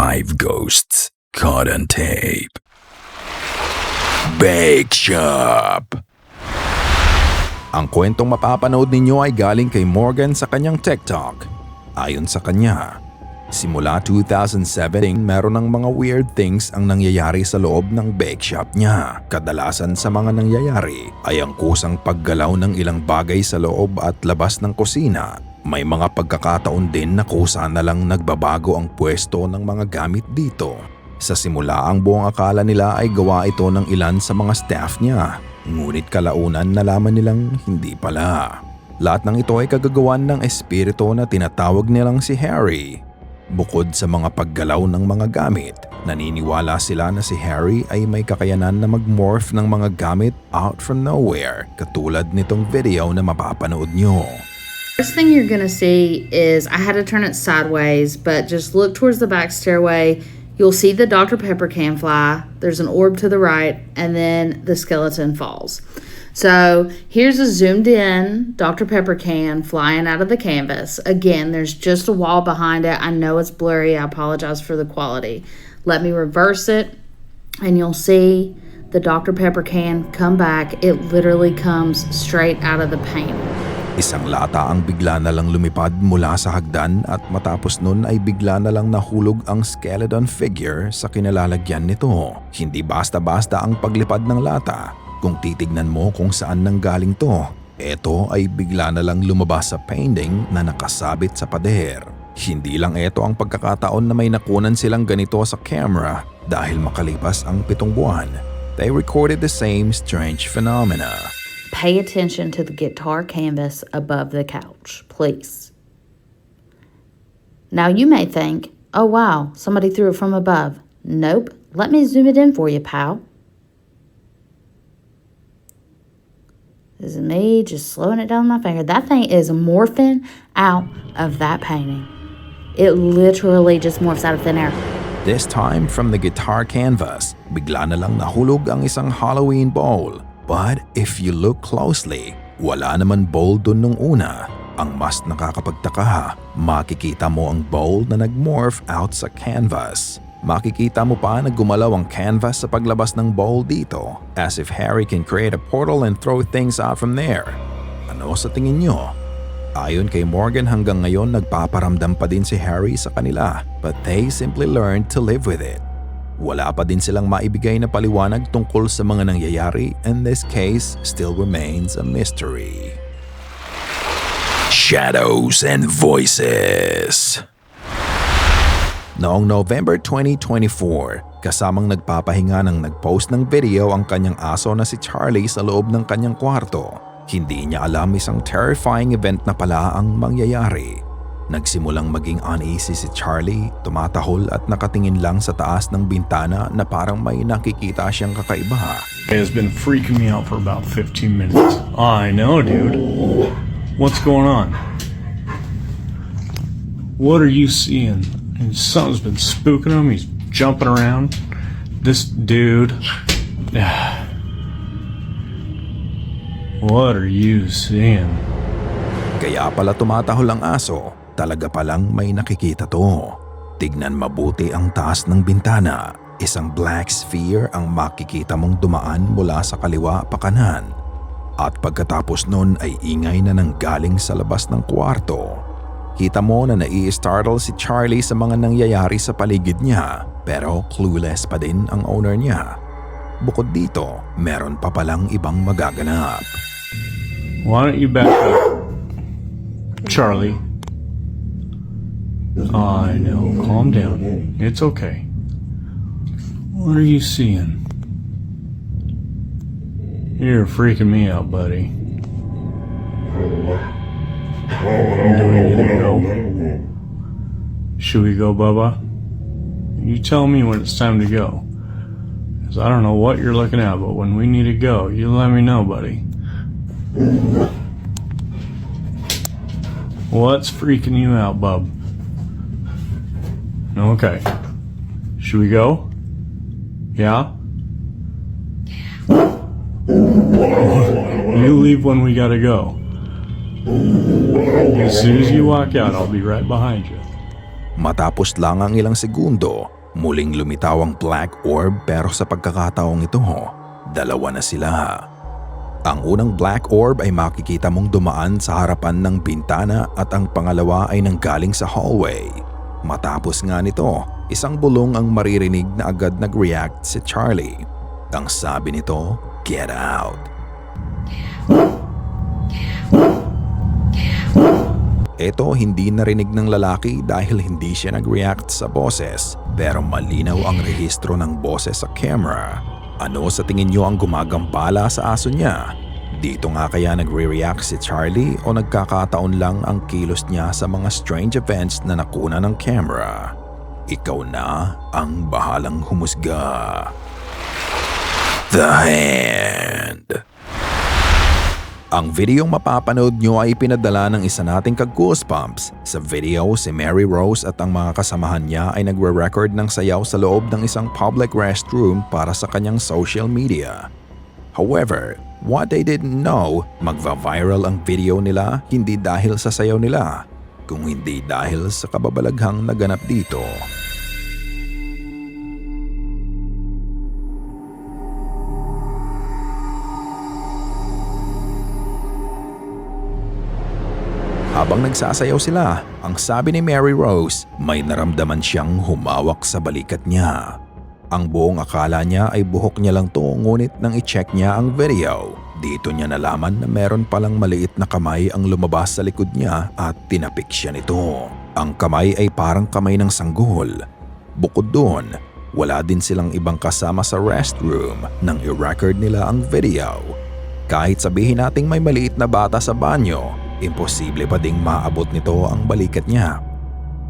Five ghosts caught on tape. Bake Shop! Ang kwentong mapapanood ninyo ay galing kay Morgan sa kanyang TikTok. Ayon sa kanya, simula 2007 meron ng mga weird things ang nangyayari sa loob ng bake shop niya. Kadalasan sa mga nangyayari ay ang kusang paggalaw ng ilang bagay sa loob at labas ng kusina. May mga pagkakataon din na kusa na lang nagbabago ang pwesto ng mga gamit dito. Sa simula ang buong akala nila ay gawa ito ng ilan sa mga staff niya. Ngunit kalaunan nalaman nilang hindi pala. Lahat ng ito ay kagagawan ng espiritu na tinatawag nilang si Harry. Bukod sa mga paggalaw ng mga gamit, naniniwala sila na si Harry ay may kakayanan na mag-morph ng mga gamit out from nowhere katulad nitong video na mapapanood nyo. First thing you're gonna see is I had to turn it sideways, but just look towards the back stairway. You'll see the Dr. Pepper can fly. There's an orb to the right, and then the skeleton falls. So here's a zoomed in Dr. Pepper can flying out of the canvas. Again, there's just a wall behind it. I know it's blurry. I apologize for the quality. Let me reverse it, and you'll see the Dr. Pepper can come back. It literally comes straight out of the painting. Isang lata ang bigla na lang lumipad mula sa hagdan at matapos nun ay bigla na lang nahulog ang skeleton figure sa kinalalagyan nito. Hindi basta-basta ang paglipad ng lata. Kung titignan mo kung saan nanggaling to, ito ay bigla na lang lumabas sa painting na nakasabit sa pader. Hindi lang ito ang pagkakataon na may nakunan silang ganito sa camera dahil makalipas ang pitong buwan. They recorded the same strange phenomena. Pay attention to the guitar canvas above the couch, please. Now you may think, oh wow, somebody threw it from above. Nope, let me zoom it in for you, pal. This is me just slowing it down with my finger. That thing is morphing out of that painting. It literally just morphs out of thin air. This time from the guitar canvas, bigla na lang nahulog ang isang Halloween ball. But if you look closely, wala naman bowl dun nung una. Ang mas nakakapagtaka, makikita mo ang bowl na nagmorph out sa canvas. Makikita mo pa na gumalaw ang canvas sa paglabas ng bowl dito as if Harry can create a portal and throw things out from there. Ano sa tingin nyo? Ayon kay Morgan hanggang ngayon nagpaparamdam pa din si Harry sa kanila but they simply learned to live with it. Wala pa din silang maibigay na paliwanag tungkol sa mga nangyayari and this case still remains a mystery. Shadows and Voices Noong November 2024, kasamang nagpapahinga ng nagpost ng video ang kanyang aso na si Charlie sa loob ng kanyang kwarto. Hindi niya alam isang terrifying event na pala ang mangyayari. Nagsimulang maging uneasy si Charlie, tumatahol at nakatingin lang sa taas ng bintana na parang may nakikita siyang kakaiba. It has been freaking me out for about 15 minutes. I know, dude. What's going on? What are you seeing? And something's been spooking him. He's jumping around. This dude. What are you seeing? Kaya pala tumatahol ang aso, talaga palang may nakikita to. Tignan mabuti ang taas ng bintana. Isang black sphere ang makikita mong dumaan mula sa kaliwa pa kanan. At pagkatapos nun ay ingay na nanggaling sa labas ng kwarto. Kita mo na nai-startle si Charlie sa mga nangyayari sa paligid niya pero clueless pa din ang owner niya. Bukod dito, meron pa palang ibang magaganap. Why don't you back up? Charlie. I know. Calm down. It's okay. What are you seeing? You're freaking me out, buddy. Go? Should we go, Bubba? You tell me when it's time to go. Because I don't know what you're looking at, but when we need to go, you let me know, buddy. What's freaking you out, bub? Okay. Should we go? Yeah? You leave when we gotta go. As soon as you walk out, I'll be right behind you. Matapos lang ang ilang segundo, muling lumitaw ang black orb pero sa pagkakataong ito, dalawa na sila. Ang unang black orb ay makikita mong dumaan sa harapan ng bintana at ang pangalawa ay nanggaling sa hallway. Matapos nga nito, isang bulong ang maririnig na agad nag-react si Charlie. Ang sabi nito, get out. Ito hindi narinig ng lalaki dahil hindi siya nag-react sa boses pero malinaw ang rehistro ng boses sa camera. Ano sa tingin niyo ang gumagambala sa aso niya? Dito nga kaya nagre-react si Charlie o nagkakataon lang ang kilos niya sa mga strange events na nakuna ng camera? Ikaw na ang bahalang humusga. The Hand ang videong mapapanood nyo ay pinadala ng isa nating kag-goosebumps. Sa video, si Mary Rose at ang mga kasamahan niya ay nagre-record ng sayaw sa loob ng isang public restroom para sa kanyang social media. However, what they didn't know, magva-viral ang video nila hindi dahil sa sayaw nila, kung hindi dahil sa kababalaghang naganap dito. Habang nagsasayaw sila, ang sabi ni Mary Rose, may naramdaman siyang humawak sa balikat niya. Ang buong akala niya ay buhok niya lang to ngunit nang i-check niya ang video, dito niya nalaman na meron palang maliit na kamay ang lumabas sa likod niya at tinapik siya nito. Ang kamay ay parang kamay ng sanggol. Bukod doon, wala din silang ibang kasama sa restroom nang i-record nila ang video. Kahit sabihin nating may maliit na bata sa banyo, imposible pa ding maabot nito ang balikat niya.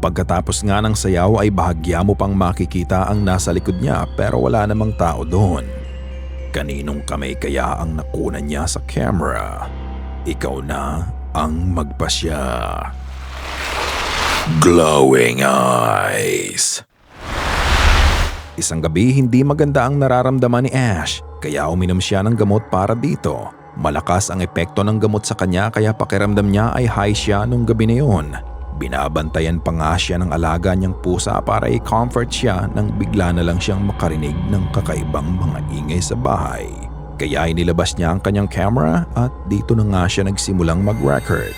Pagkatapos nga ng sayaw ay bahagya mo pang makikita ang nasa likod niya pero wala namang tao doon. Kaninong kamay kaya ang nakunan niya sa camera? Ikaw na ang magpasya. Glowing Eyes Isang gabi hindi maganda ang nararamdaman ni Ash kaya uminom siya ng gamot para dito. Malakas ang epekto ng gamot sa kanya kaya pakiramdam niya ay high siya nung gabi na yun. Binabantayan pa nga siya ng alaga niyang pusa para i-comfort siya nang bigla na lang siyang makarinig ng kakaibang mga ingay sa bahay. Kaya inilabas niya ang kanyang camera at dito na nga siya nagsimulang mag-record.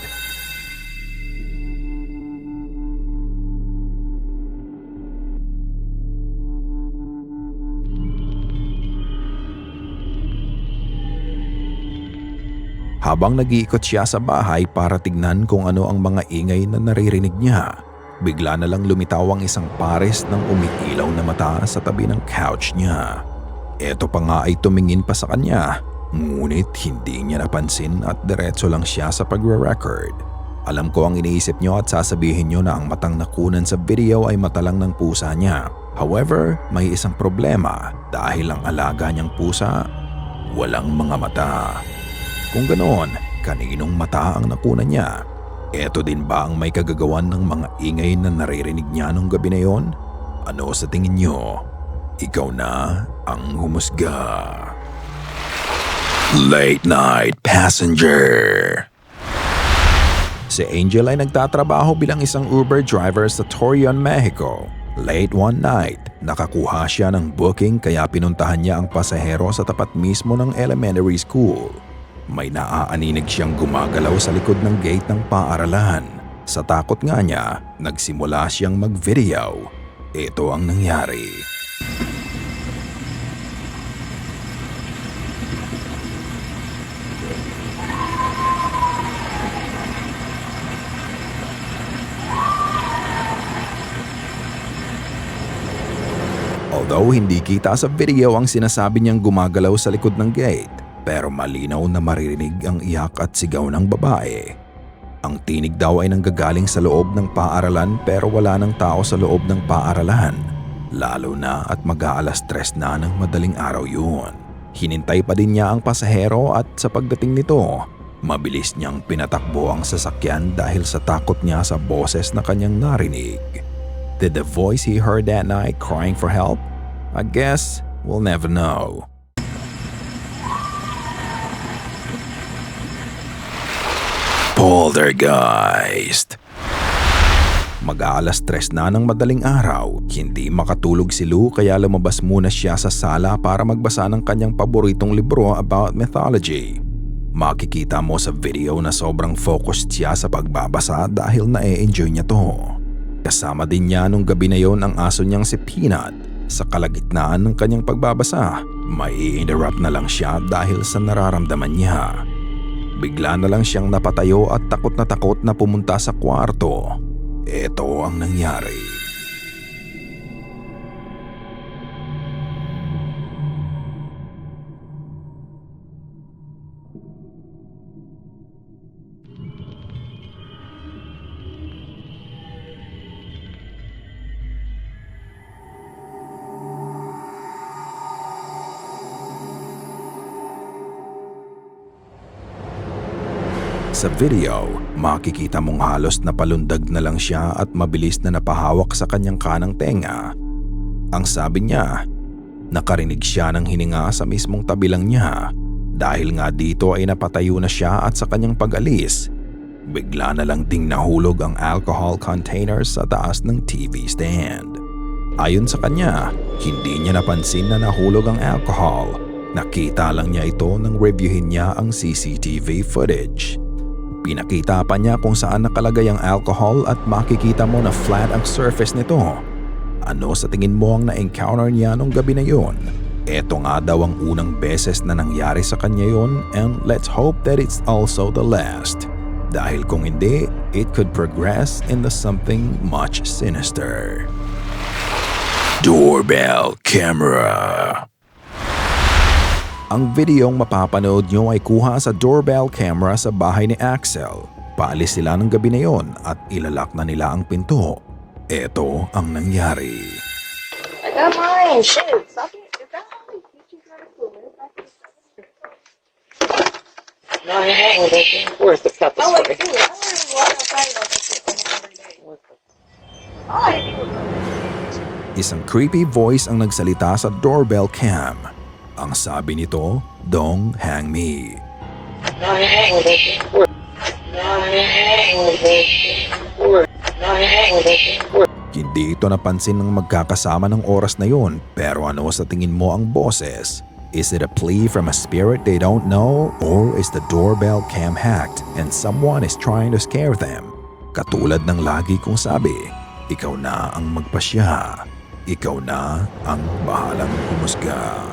Habang nag-iikot siya sa bahay para tignan kung ano ang mga ingay na naririnig niya, bigla na lang lumitaw ang isang pares ng umiilaw na mata sa tabi ng couch niya. Ito pa nga ay tumingin pa sa kanya, ngunit hindi niya napansin at diretso lang siya sa pagre-record. Alam ko ang iniisip niyo at sasabihin niyo na ang matang nakunan sa video ay mata lang ng pusa niya. However, may isang problema dahil ang alaga niyang pusa walang mga mata. Kung ganoon, kaninong mata ang nakunan niya? Ito din ba ang may kagagawan ng mga ingay na naririnig niya nung gabi na yon? Ano sa tingin niyo? Ikaw na ang humusga. Late Night Passenger Si Angel ay nagtatrabaho bilang isang Uber driver sa Torreon, Mexico. Late one night, nakakuha siya ng booking kaya pinuntahan niya ang pasahero sa tapat mismo ng elementary school. May naaaninig siyang gumagalaw sa likod ng gate ng paaralan. Sa takot nga niya, nagsimula siyang mag-video. Ito ang nangyari. Although hindi kita sa video ang sinasabi niyang gumagalaw sa likod ng gate, pero malinaw na maririnig ang iyak at sigaw ng babae. Ang tinig daw ay nanggagaling sa loob ng paaralan pero wala ng tao sa loob ng paaralan. Lalo na at mag-aalas tres na ng madaling araw yun. Hinintay pa din niya ang pasahero at sa pagdating nito, mabilis niyang pinatakbo ang sasakyan dahil sa takot niya sa boses na kanyang narinig. Did the voice he heard that night crying for help? I guess we'll never know. Poltergeist Mag-aalas tres na ng madaling araw, hindi makatulog si Lou kaya lumabas muna siya sa sala para magbasa ng kanyang paboritong libro about mythology. Makikita mo sa video na sobrang focused siya sa pagbabasa dahil na-enjoy niya to. Kasama din niya nung gabi na yon ang aso niyang si Peanut. Sa kalagitnaan ng kanyang pagbabasa, may interrupt na lang siya dahil sa nararamdaman niya. Bigla na lang siyang napatayo at takot na takot na pumunta sa kwarto. Ito ang nangyari. Sa video, makikita mong halos napalundag na lang siya at mabilis na napahawak sa kanyang kanang tenga. Ang sabi niya, nakarinig siya ng hininga sa mismong tabilang niya dahil nga dito ay napatayo na siya at sa kanyang pag-alis. Bigla na lang ding nahulog ang alcohol container sa taas ng TV stand. Ayon sa kanya, hindi niya napansin na nahulog ang alcohol. Nakita lang niya ito nang reviewin niya ang CCTV footage. Pinakita pa niya kung saan nakalagay ang alcohol at makikita mo na flat ang surface nito. Ano sa tingin mo ang na-encounter niya nung gabi na yon? Ito nga daw ang unang beses na nangyari sa kanya yon and let's hope that it's also the last. Dahil kung hindi, it could progress into something much sinister. Doorbell camera. Ang videong mapapanood nyo ay kuha sa doorbell camera sa bahay ni Axel. Paalis sila ng gabi na yon at ilalak na nila ang pinto. Ito ang nangyari. I got mine. Shit. Stop it. Is that how you teach how to swim? No, I it. Where's the Oh, wait, spray? dude. I don't even walk outside about that shit every day. All I do is Isang creepy voice ang nagsalita sa doorbell cam. Sabi nito, Don't hang me. Where? Hindi ito napansin ng magkakasama ng oras na yon pero ano sa tingin mo ang boses? Is it a plea from a spirit they don't know or is the doorbell cam hacked and someone is trying to scare them? Katulad ng lagi kong sabi, ikaw na ang magpasya. Ikaw na ang bahalang humusga.